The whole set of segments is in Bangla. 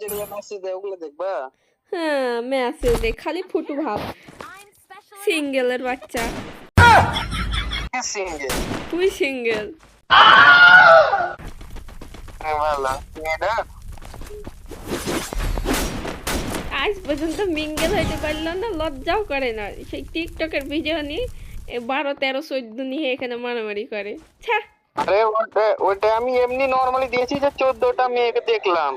যেগুলো মেসেজ দেয় ওগুলো দেখবা হ্যাঁ মেসেজ খালি ফুটু ভাব। সিঙ্গেলের বাচ্চা। সিঙ্গেল তুই সিঙ্গেল ভালো আজ পর্যন্ত মিঙ্গেল হইতে পারল না লজ্জাও করে না। সেই টিকটকের ভিডিও নিয়ে বারো তেরো চোদ্দ নিয়ে এখানে মারামারি করে। আরে ওটা ওটা আমি এমনি নর্মালি দিয়েছি যে চোদ্দটা মেয়েকে দেখলাম।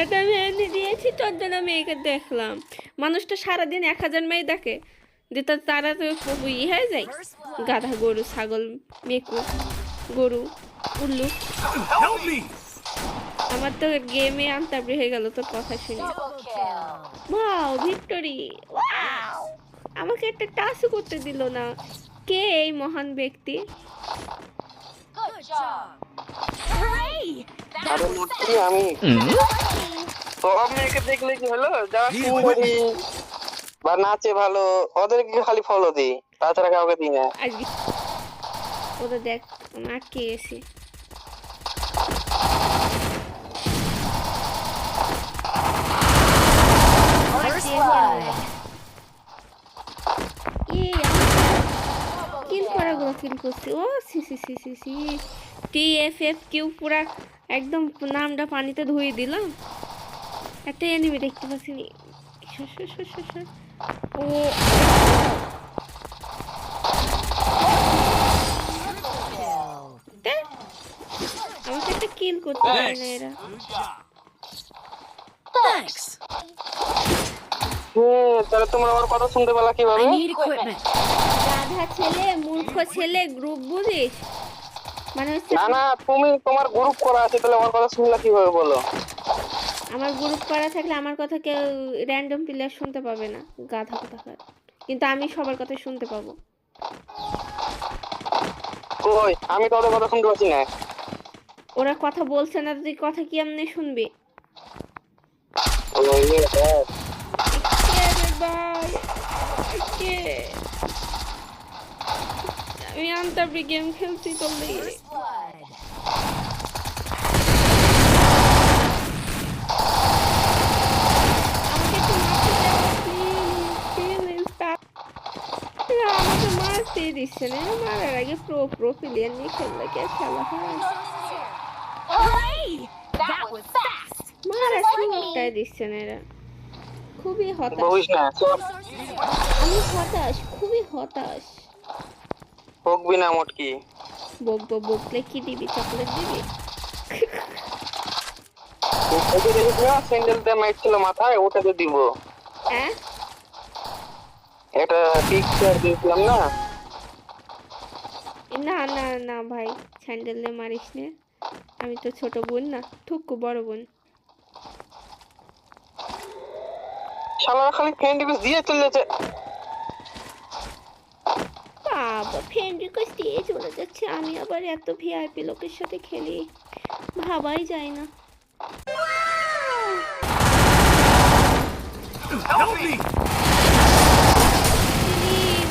এটা আমি এনে দিয়েছি চোদ্দটা মেয়েকে দেখলাম। মানুষটা সারাদিন এক হাজার মেয়ে দেখে যে তার তারা তো খুব ই হয়ে যায়। গাধা গরু ছাগল মেকু গরু উল্লু। আমার তো গেমে আন্তাবড়ি হয়ে গেল তোর কথা শুনে। ওয়াও ভিক্টোরি আমাকে একটা টাচও করতে দিল না। কে এই মহান ব্যক্তি? আরে মূর্তি আমি সব মেয়েকে দেখলে কি হলো? যারা বা নাচে ভালো ওদেরকে খালি ফলো দিই তাছাড়া কাউকে দিই না। ওরা দেখ আটকে গেছি কিল করাগুলো কিল করছি। O C C C C C. T F F Q পুরা একদম নামটা পানিতে ধুয়ে দিলাম একটা এনিমি দেখতে পাচ্ছি। ও। আমাকে একটা কিল করতে পারে না এরা. হুম তাহলে তোমরা আমার কথা শুনতে পেলা কীভাবে? Need রাধা ছেলে মূর্খ ছেলে গ্রুপ বুঝিস? মানে হচ্ছে না না তুমি তোমার গ্রুপ করা আছে তাহলে আমার কথা শুনলা কীভাবে বলো? আমার গ্রুপ করা থাকলে আমার কথা কেউ র্যান্ডম প্লেয়ার শুনতে পাবে না গাধা কথা কিন্তু আমি সবার কথা শুনতে পাবো। কই? আমি তো ওদের কথা শুনতে পাচ্ছি না। ওরা কথা বলছে না তুই কথা কি এমনি শুনবি? হ্যাঁ। আমি আন্তাবরি গেম খেলছি তোর লেগে আমাকে একটু মারতে দাও, please, please, stop. এরা আমাকে না মারার আগে প্রো প্রো প্লেয়ার নিয়ে খেললে কে খেলা হয়? সুযোগটাই দিচ্ছে না এরা। খুবই হতাশ। আমি হতাশ খুবই হতাশ। বকবি না মোটকি। বকবো বকলে কি দিবি? চকলেট দিবি? স্যান্ডেল দিয়ে মারছিল মাথায় ওটাতে দিব। হ্যাঁ একটা পিকচার দিয়েছিলাম না? না না না ভাই স্যান্ডেলে মারিস নে। আমি তো ছোট বোন না ঠুকু বড় বোন। শালারা খালি ফ্রেন্ড রিকোয়েস্ট দিয়ে চলে যাচ্ছে। বাবা ফ্রেন্ড রিকোয়েস্ট দিয়ে চলে যাচ্ছে। আমি আবার এত ভিআইপি লোকের সাথে খেলি ভাবাই যায় না!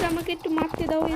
আমাকে একটু মারতে দাও এই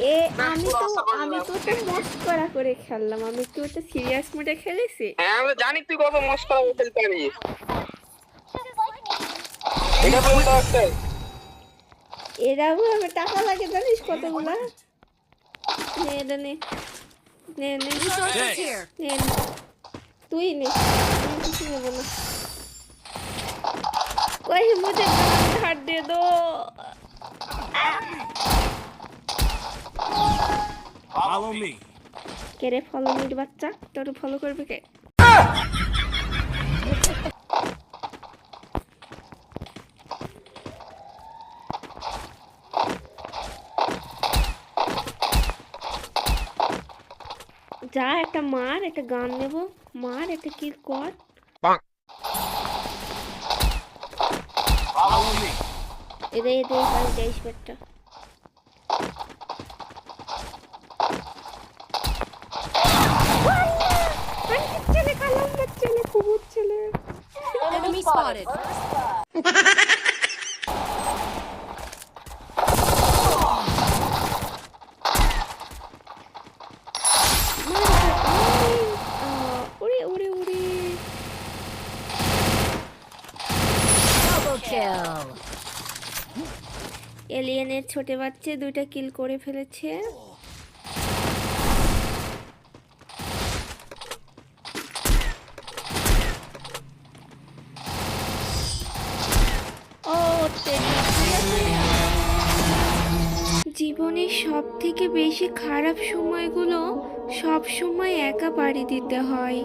এ আমি তো আমি তো তো মস্ত করা করে খেললাম। আমি তো ওটা সিরিয়াস মোডে খেলেছি। হ্যাঁ আমি জানি তুই কত মস্ত করে খেলতে পারিস। এটা বলতে একটা এরাও আমার টাকা লাগে জানিস কতগুলা? নে এটা নে। নে নে। নে নে। তুই নে। আমি কিছু নেব না। কই মুঝে গান ধার দে। Follow me. কে রে ফলো বাচ্চা? তোর ফলো করবে কে? যা একটা মার একটা গান নেব। মার একটা কিল কর। এদের এদের যাইস পেটটা ছেলে কালাম্বার ছেলে কুকুর ছেলে Spotted. ছোট বাচ্চা দুইটা কিল করে ফেলেছে জীবনের সব থেকে বেশি খারাপ সময়গুলো সব সময় একা পাড়ি দিতে হয়।